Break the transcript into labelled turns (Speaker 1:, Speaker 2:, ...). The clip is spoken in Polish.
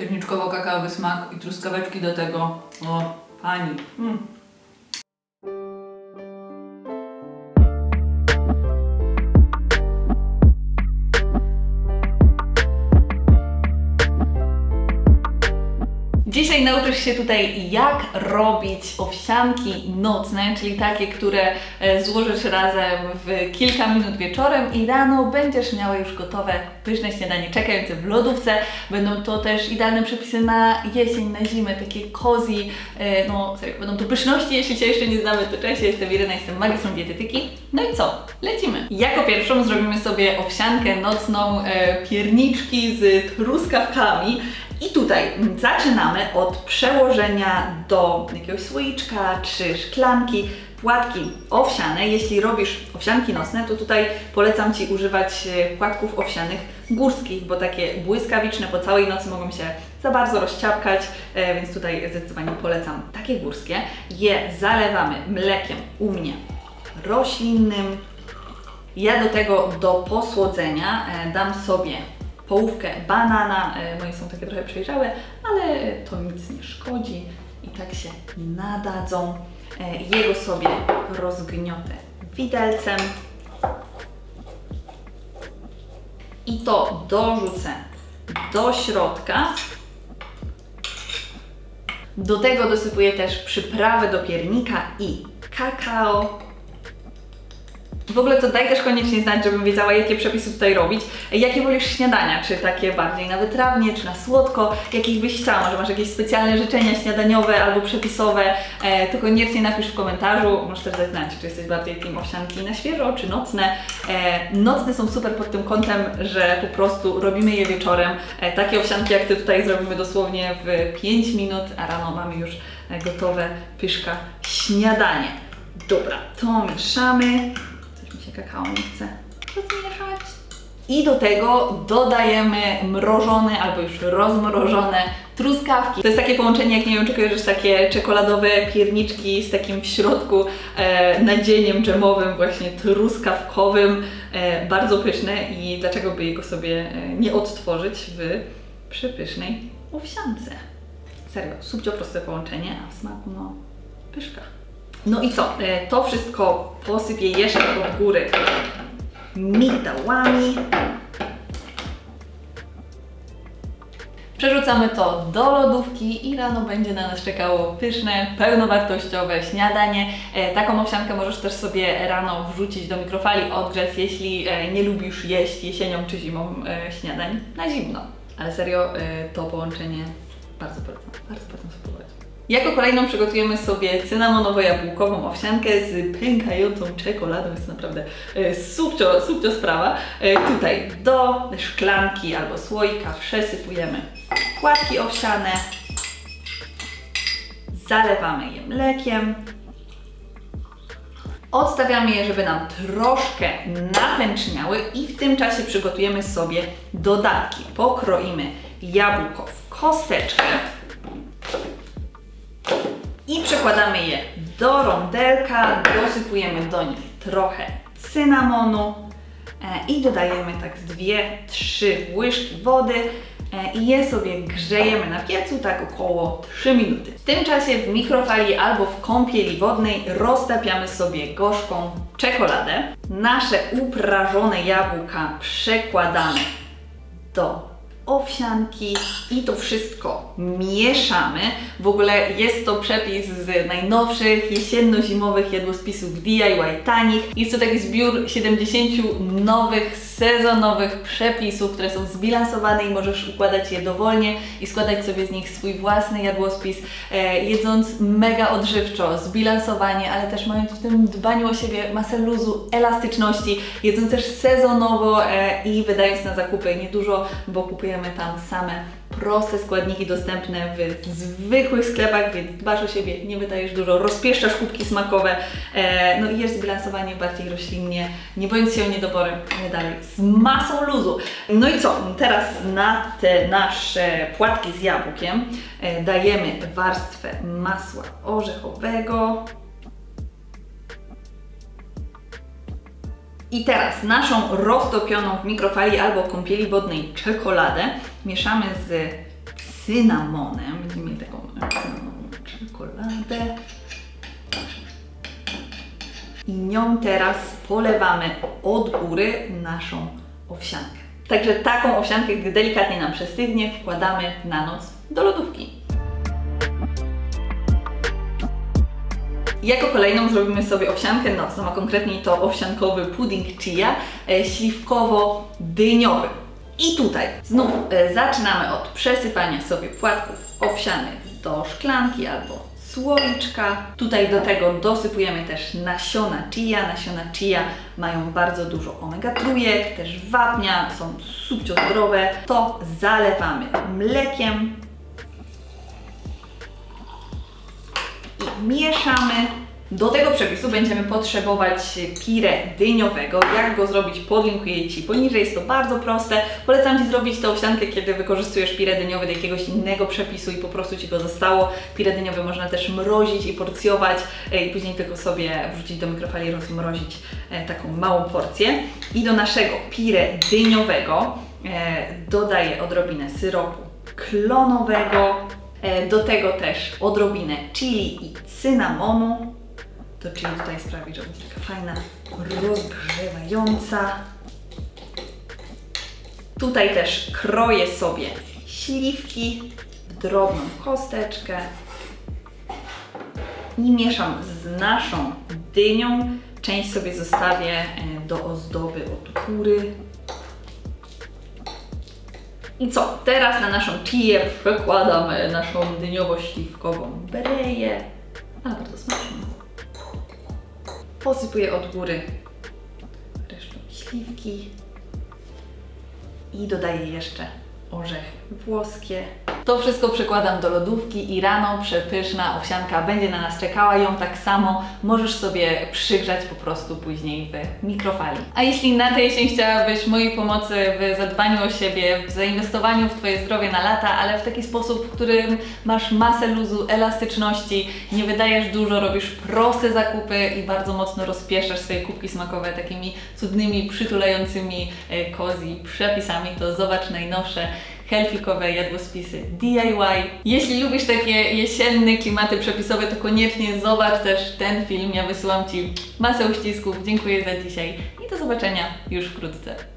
Speaker 1: Pierniczkowo-kakaowy smak i truskaweczki do tego. O, pani. Mm. Dzisiaj nauczysz się tutaj, jak robić owsianki nocne, czyli takie, które e, złożysz razem w kilka minut wieczorem i rano będziesz miała już gotowe pyszne śniadanie czekające w lodówce. Będą to też idealne przepisy na jesień, na zimę, takie cozy, e, no będą to pyszności, jeśli Cię jeszcze nie znamy, to cześć, jestem Irena, jestem magistrą dietetyki. No i co? Lecimy! Jako pierwszą zrobimy sobie owsiankę nocną, e, pierniczki z truskawkami. I tutaj zaczynamy od przełożenia do jakiegoś słoiczka czy szklanki płatki owsiane. Jeśli robisz owsianki nocne, to tutaj polecam Ci używać e, płatków owsianych górskich, bo takie błyskawiczne po całej nocy mogą się za bardzo rozciapkać, e, więc tutaj zdecydowanie polecam takie górskie. Je zalewamy mlekiem u mnie roślinnym. Ja do tego do posłodzenia e, dam sobie połówkę banana. Moje są takie trochę przejrzałe, ale to nic nie szkodzi i tak się nadadzą. E, Jego sobie rozgniotę widelcem i to dorzucę do środka. Do tego dosypuję też przyprawy do piernika i kakao. W ogóle to daj też koniecznie znać, żebym wiedziała, jakie przepisy tutaj robić. Jakie wolisz śniadania? Czy takie bardziej na wytrawnie, czy na słodko? Jakich byś chciała? Może masz jakieś specjalne życzenia śniadaniowe albo przepisowe? E, to koniecznie napisz w komentarzu. Możesz też dać znać, czy jesteś bardziej team owsianki na świeżo, czy nocne. E, nocne są super pod tym kątem, że po prostu robimy je wieczorem. E, takie owsianki jak Ty tutaj zrobimy dosłownie w 5 minut, a rano mamy już e, gotowe pyszka śniadanie. Dobra, to mieszamy. Się kakao nie chce rozmieszać. I do tego dodajemy mrożone albo już rozmrożone truskawki. To jest takie połączenie, jak nie wiem, czy kojarzysz takie czekoladowe pierniczki z takim w środku e, nadzieniem dżemowym, właśnie truskawkowym. E, bardzo pyszne i dlaczego by jego sobie e, nie odtworzyć w przepysznej owsiance. Serio, subcio proste połączenie, a w smaku no pyszka. No i co? E, To wszystko posypię jeszcze od góry migdałami. Przerzucamy to do lodówki i rano będzie na nas czekało pyszne, pełnowartościowe śniadanie. E, taką owsiankę możesz też sobie rano wrzucić do mikrofali, odgrzać, jeśli e, nie lubisz jeść jesienią czy zimą śniadań na zimno. Ale serio, to połączenie bardzo polecam, bardzo polecam spróbować. Jako kolejną przygotujemy sobie cynamonowo-jabłkową owsiankę z pękającą czekoladą. Jest to naprawdę e, subcio, subcio sprawa. E, tutaj do szklanki albo słoika przesypujemy płatki owsiane. Zalewamy je mlekiem. Odstawiamy je, żeby nam troszkę napęczniały i w tym czasie przygotujemy sobie dodatki. Pokroimy jabłko w kosteczkę przekładamy je do rondelka, dosypujemy do nich trochę cynamonu e, i dodajemy tak z 2-3 łyżki wody e, i je sobie grzejemy na piecu tak około 3 minuty. W tym czasie w mikrofali albo w kąpieli wodnej roztapiamy sobie gorzką czekoladę. Nasze uprażone jabłka przekładamy do owsianki i to wszystko mieszamy. W ogóle jest to przepis z najnowszych jesienno-zimowych jadłospisów DIY tanich. Jest to taki zbiór 70 nowych, sezonowych przepisów, które są zbilansowane i możesz układać je dowolnie i składać sobie z nich swój własny jadłospis, e, jedząc mega odżywczo, zbilansowanie, ale też mając w tym dbaniu o siebie masę luzu, elastyczności, jedząc też sezonowo e, i wydając na zakupy niedużo, bo kupujemy tam same proste składniki dostępne w zwykłych sklepach, więc dbasz o siebie, nie wydajesz dużo, rozpieszczasz kubki smakowe, e, no i jesz zbilansowanie bardziej roślinnie, nie bojąc się o niedobory, ale dalej z masą luzu. No i co? Teraz na te nasze płatki z jabłkiem e, dajemy warstwę masła orzechowego, I teraz naszą roztopioną w mikrofali albo kąpieli wodnej czekoladę mieszamy z cynamonem. Będziemy mieli taką cynamonową czekoladę. I nią teraz polewamy od góry naszą owsiankę. Także taką owsiankę, gdy delikatnie nam przestygnie, wkładamy na noc do lodówki. Jako kolejną zrobimy sobie owsiankę nocną, a konkretniej to owsiankowy pudding chia e, śliwkowo-dyniowy. I tutaj znów e, zaczynamy od przesypania sobie płatków owsianych do szklanki albo słoiczka. Tutaj do tego dosypujemy też nasiona chia. Nasiona chia mają bardzo dużo omega-3, też wapnia, są subcio zdrowe. To zalewamy mlekiem i mieszamy. Do tego przepisu będziemy potrzebować pire dyniowego. Jak go zrobić, podlinkuję Ci poniżej. Jest to bardzo proste. Polecam Ci zrobić tę owsiankę, kiedy wykorzystujesz pire dyniowy do jakiegoś innego przepisu i po prostu Ci go zostało. Pire dyniowy można też mrozić i porcjować e, i później tylko sobie wrzucić do mikrofali rozmrozić e, taką małą porcję. I do naszego pire dyniowego e, dodaję odrobinę syropu klonowego, Do tego też odrobinę chili i cynamonu. To chili tutaj sprawi, że będzie taka fajna, rozgrzewająca. Tutaj też kroję sobie śliwki w drobną kosteczkę i mieszam z naszą dynią. Część sobie zostawię e, do ozdoby od góry. I co? Teraz na naszą chiję przekładamy naszą dyniowo-śliwkową bereję, ale bardzo smaczną. Posypuję od góry resztą śliwki i dodaję jeszcze orzechy włoskie. To wszystko przekładam do lodówki i rano przepyszna owsianka będzie na nas czekała. Ją tak samo możesz sobie przygrzać po prostu później w mikrofali. A jeśli na tej jesień chciałabyś mojej pomocy w zadbaniu o siebie, w zainwestowaniu w Twoje zdrowie na lata, ale w taki sposób, w którym masz masę luzu, elastyczności, nie wydajesz dużo, robisz proste zakupy i bardzo mocno rozpieszasz swoje kubki smakowe takimi cudnymi, przytulającymi e, cozy przepisami, to zobacz najnowsze healthikowe jadłospisy DIY. Jeśli lubisz takie jesienne klimaty przepisowe, to koniecznie zobacz też ten film. Ja wysyłam Ci masę uścisków. Dziękuję za dzisiaj i do zobaczenia już wkrótce.